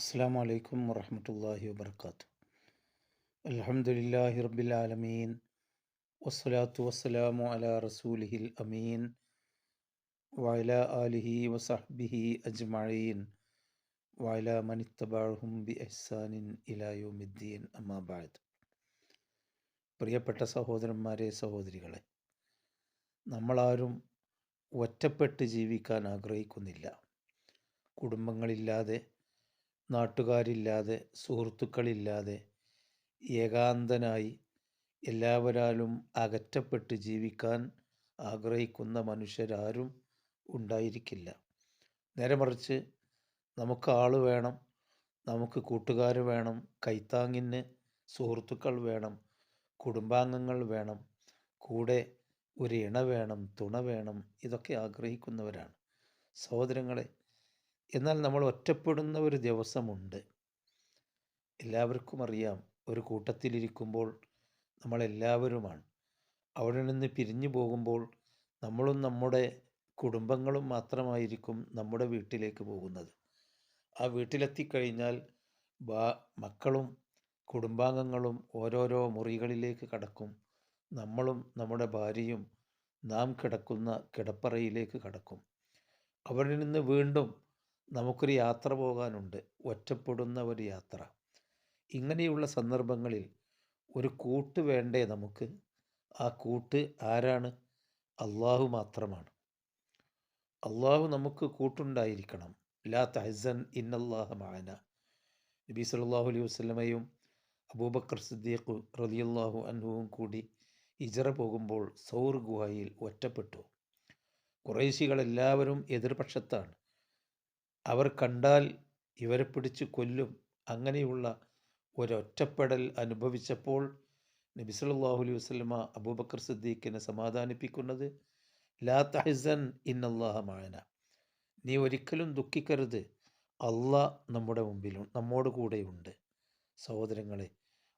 അസ്സാം വലൈക്കും വറഹമത്തല്ലാഹി വബർക്കാത്തു അൽഹംദുലില്ലാഹി റബ്ബിൽ ആലമീൻ. വസ്സലാത്തു വസ്സലാമു അലാ റസൂലിഹിൽ അമീൻ. വയല ആലിഹി വസഹ്ബിഹി അജ്മഈൻ. വയല മനിത്തബാഹും ബി ഇഹ്സാനിൻ ഇലാ യൗമിദ്ദീൻ. അമ്മാ പ്രിയപ്പെട്ട സഹോദരന്മാരെ സഹോദരികളെ നമ്മളാരും ഒറ്റപ്പെട്ട് ജീവിക്കാൻ ആഗ്രഹിക്കുന്നില്ല. കുടുംബങ്ങളില്ലാതെ നാട്ടുകാരില്ലാതെ സുഹൃത്തുക്കളില്ലാതെ ഏകാന്തനായി എല്ലാവരാലും അകറ്റപ്പെട്ട് ജീവിക്കാൻ ആഗ്രഹിക്കുന്ന മനുഷ്യരാരും ഉണ്ടായിരിക്കില്ല. നേരെ മറിച്ച് നമുക്ക് ആൾ വേണം നമുക്ക് കൂട്ടുകാർ വേണം കൈത്താങ്ങിന് സുഹൃത്തുക്കൾ വേണം കുടുംബാംഗങ്ങൾ വേണം കൂടെ ഒരു ഇണ വേണം തുണ വേണം ഇതൊക്കെ ആഗ്രഹിക്കുന്നവരാണ്. സഹോദരങ്ങളെ എന്നാൽ നമ്മൾ ഒറ്റപ്പെടുന്ന ഒരു ദിവസമുണ്ട്. എല്ലാവർക്കും അറിയാം ഒരു കൂട്ടത്തിലിരിക്കുമ്പോൾ നമ്മളെല്ലാവരുമാണ്. അവിടെ നിന്ന് പിരിഞ്ഞു പോകുമ്പോൾ നമ്മളും നമ്മുടെ കുടുംബങ്ങളും മാത്രമായിരിക്കും നമ്മുടെ വീട്ടിലേക്ക് പോകുന്നത്. ആ വീട്ടിലെത്തിക്കഴിഞ്ഞാൽ ബാ മക്കളും കുടുംബാംഗങ്ങളും ഓരോരോ മുറികളിലേക്ക് കടക്കും. നമ്മളും നമ്മുടെ ഭാര്യയും നാം കിടക്കുന്ന കിടപ്പറയിലേക്ക് കടക്കും. അവിടെ നിന്ന് വീണ്ടും നമുക്കൊരു യാത്ര പോകാനുണ്ട്. ഒറ്റപ്പെടുന്ന ഒരു യാത്ര. ഇങ്ങനെയുള്ള സന്ദർഭങ്ങളിൽ ഒരു കൂട്ട് വേണ്ടേ നമുക്ക്? ആ കൂട്ട് ആരാണ്? അള്ളാഹു മാത്രമാണ്. അള്ളാഹു നമുക്ക് കൂട്ടുണ്ടായിരിക്കണം. ലാ തഹസൻ ഇന്നല്ലാഹ മാന നബി സല്ലല്ലാഹു അലൈഹി വസല്ലമയും അബൂബക്കർ സിദ്ദീഖ് റളിയല്ലാഹു അൻഹുവും കൂടി ഇജറ പോകുമ്പോൾ സൗർ ഗുഹയിൽ ഒറ്റപ്പെട്ടു. കുറേശികളെല്ലാവരും എതിർപക്ഷത്താണ്. അവർ കണ്ടാൽ ഇവരെ പിടിച്ച് കൊല്ലും. അങ്ങനെയുള്ള ഒരൊറ്റപ്പെടൽ അനുഭവിച്ചപ്പോൾ നബി സല്ലല്ലാഹു അലൈഹി അബൂബക്കർ സിദ്ദീഖിനെ സമാധാനിപ്പിക്കുന്നത് ലാ തഹസൻ ഇന്നല്ലാഹ മാന നീ ഒരിക്കലും ദുഃഖിക്കരുത്. അള്ളാഹ് നമ്മുടെ മുമ്പിലും നമ്മോട് കൂടെയുണ്ട്. സഹോദരങ്ങളെ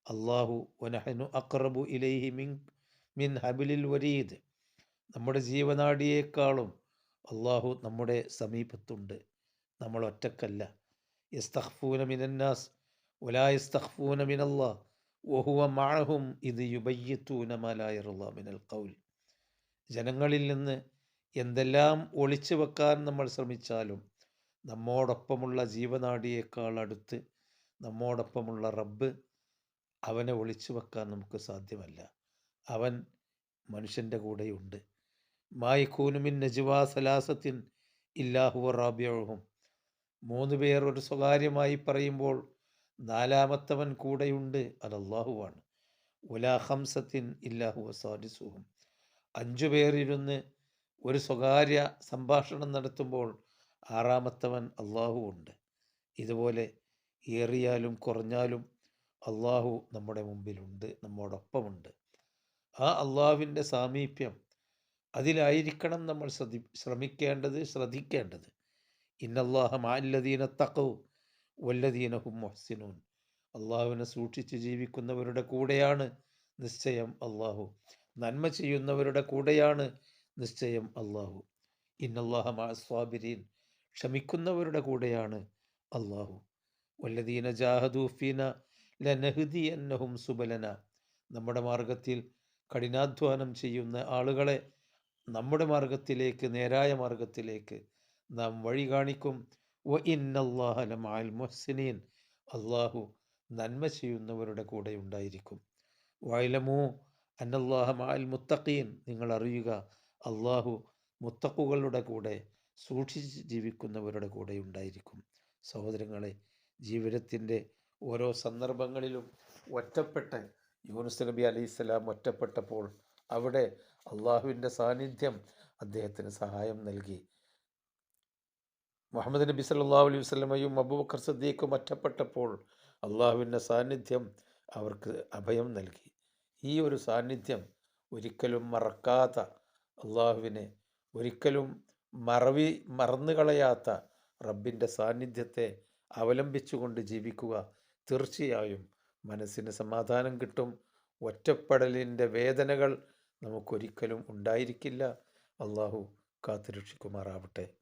അള്ളാഹു ഒനഹനു അക്രബു ഇലൈഹി മിൻ മിൻ ഹബിലിൽ വരീദ്. നമ്മുടെ ജീവനാടിയേക്കാളും അള്ളാഹു നമ്മുടെ സമീപത്തുണ്ട്. നമ്മൾ ഒറ്റക്കല്ല. യസ്തഖ്ഫൂന മിനന്നാസ് വലാ യസ്തഖ്ഫൂന മിനല്ലാ വഹുവ മഅഹും ഇത് യുബയ്യത്തൂന മലായറുള്ള മിനൽ ഖൗൽ. ജനങ്ങളിൽ നിന്ന് എന്തെല്ലാം ഒളിച്ചു വെക്കാൻ നമ്മൾ ശ്രമിച്ചാലും നമ്മോടൊപ്പമുള്ള ജീവനാടിയേക്കാൾ അടുത്ത് നമ്മോടൊപ്പമുള്ള റബ്ബ് അവനെ ഒളിച്ചു വെക്കാൻ നമുക്ക് സാധ്യമല്ല. അവൻ മനുഷ്യന്റെ കൂടെയുണ്ട്. മായിക്കൂനുമിൻ നജുവാ സലാസത്തിൻ ഇല്ലാഹുവ റാബിയഹും മൂന്ന് പേർ ഒരു സ്വകാര്യമായി പറയുമ്പോൾ നാലാമത്തവൻ കൂടെയുണ്ട് അത് അള്ളാഹുവാണ് ഉലാ ഹംസത്തിൻ ഇല്ലാഹുവ സാദിസുഹും. അഞ്ചു പേരിരുന്ന് ഒരു സ്വകാര്യ സംഭാഷണം നടത്തുമ്പോൾ ആറാമത്തവൻ അള്ളാഹു ഉണ്ട്. ഇതുപോലെ ഏറിയാലും കുറഞ്ഞാലും അള്ളാഹു നമ്മുടെ മുമ്പിലുണ്ട് നമ്മോടൊപ്പമുണ്ട്. ആ അള്ളാഹുവിന്റെ സാമീപ്യം അതിലായിരിക്കണം നമ്മൾ ശ്രദ്ധി ശ്രമിക്കേണ്ടത് ശ്രദ്ധിക്കേണ്ടത്. ഇന്നല്ലാഹ അള്ളാഹുവിനെ സൂക്ഷിച്ച് ജീവിക്കുന്നവരുടെ കൂടെയാണ് നിശ്ചയം അള്ളാഹു. നന്മ ചെയ്യുന്നവരുടെ കൂടെയാണ് നിശ്ചയം അള്ളാഹു. ഇന്നല്ലാഹ മാസ്വാബിരീൻ ക്ഷമിക്കുന്നവരുടെ കൂടെയാണ് അള്ളാഹു. വല്ലദീന ജാഹദൂഫീന ലനഹുദി എന്നഹും സുബലന. നമ്മുടെ മാർഗത്തിൽ കഠിനാധ്വാനം ചെയ്യുന്ന ആളുകളെ നമ്മുടെ മാർഗത്തിലേക്ക് നേരായ മാർഗത്തിലേക്ക് നാം വഴി കാണിക്കും. ഒ ഇന്നല്ലാഹലമാൽ മൊഹ്സിനീൻ. അള്ളാഹു നന്മ ചെയ്യുന്നവരുടെ കൂടെ ഉണ്ടായിരിക്കും. വയലമോ അന്നല്ലാഹമാൽ മുത്തഖീൻ. നിങ്ങൾ അറിയുക അള്ളാഹു മുത്തക്കുകളുടെ കൂടെ സൂക്ഷിച്ച് ജീവിക്കുന്നവരുടെ കൂടെ ഉണ്ടായിരിക്കും. സഹോദരങ്ങളെ ജീവിതത്തിന്റെ ഓരോ സന്ദർഭങ്ങളിലും ഒറ്റപ്പെട്ട് യൂനുസ് നബി അലൈഹിസ്സലാം ഒറ്റപ്പെട്ടപ്പോൾ അവിടെ അള്ളാഹുവിന്റെ സാന്നിധ്യം അദ്ദേഹത്തിന് സഹായം നൽകി. മുഹമ്മദ് നബി സല്ലാ അലൈഹി വസ്ലമയും അബൂബക്കർ സദ്ദീഖും ഒറ്റപ്പെട്ടപ്പോൾ അള്ളാഹുവിന്റെ സാന്നിധ്യം അവർക്ക് അഭയം നൽകി. ഈ ഒരു സാന്നിധ്യം ഒരിക്കലും മറക്കാത്ത അള്ളാഹുവിനെ ഒരിക്കലും മറവി മറന്നു കളയാത്ത റബ്ബിന്റെ സാന്നിധ്യത്തെ അവലംബിച്ചുകൊണ്ട് ജീവിക്കുക തീർച്ചയായും മനസ്സിന് സമാധാനം കിട്ടും. ഒറ്റപ്പെടലിന്റെ വേദനകൾ നമുക്കൊരിക്കലും ഉണ്ടായിരിക്കില്ല. അള്ളാഹു കാത്തുരക്ഷിക്കുമാറാവട്ടെ.